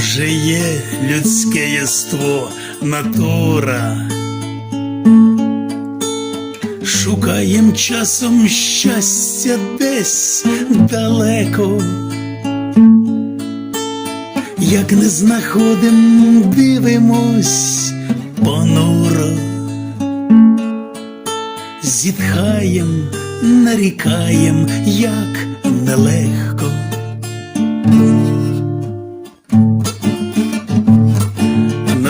же є людське єство, натура. Шукаєм часом щастя десь далеко, як не знаходим, дивимось понуро, зітхаєм, нарікаєм, як нелегко.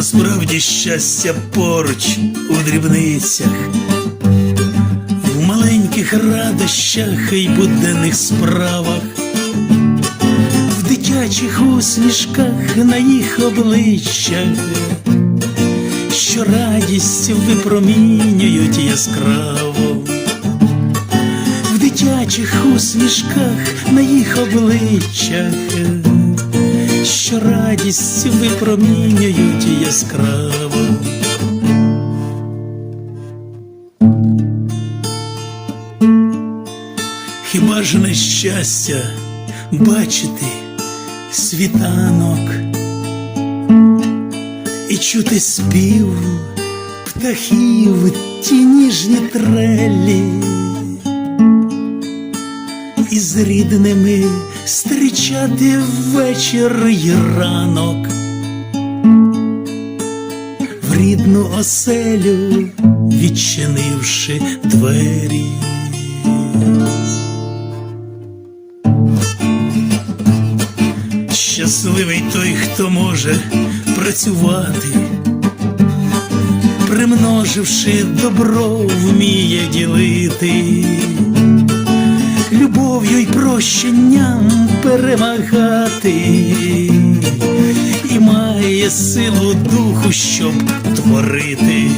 Насправді щастя поруч у дрібницях, в маленьких радощах і буденних справах, в дитячих усмішках на їх обличчях, що радість випромінюють яскраво, в дитячих усмішках на їх обличчях радість випромінюють яскраво. Хіба ж не щастя бачити світанок і чути спів птахів ті ніжні трелі і з рідними зустрічати вечір й ранок, в рідну оселю відчинивши двері. Щасливий той, хто може працювати, примноживши добро, вміє ділити любов'ю й прощенням перемагати, і має силу духу, щоб творити,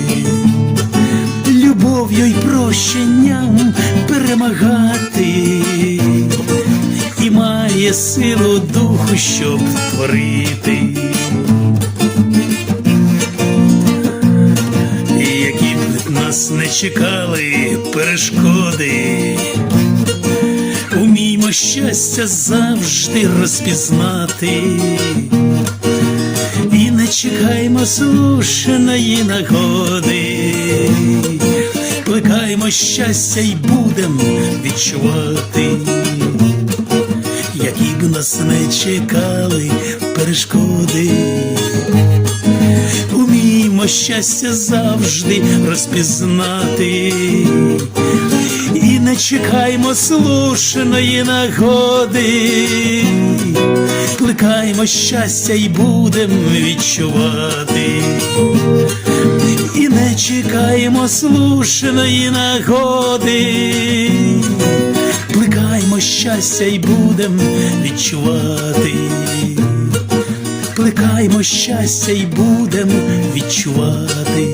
любов'ю й прощенням перемагати, і має силу духу, щоб творити. Які б нас не чекали перешкоди. Щастя завжди розпізнати, і не чекаймо слушаної нагоди, плекаймо щастя й будем відчувати, які б нас не чекали перешкоди. Уміймо щастя завжди розпізнати не чекаймо слушаної нагоди, кликаймо щастя і будем відчувати, і не чекаємо слушаної нагоди, кликаймо щастя і будем відчувати, плекаймо щастя і будем відчувати.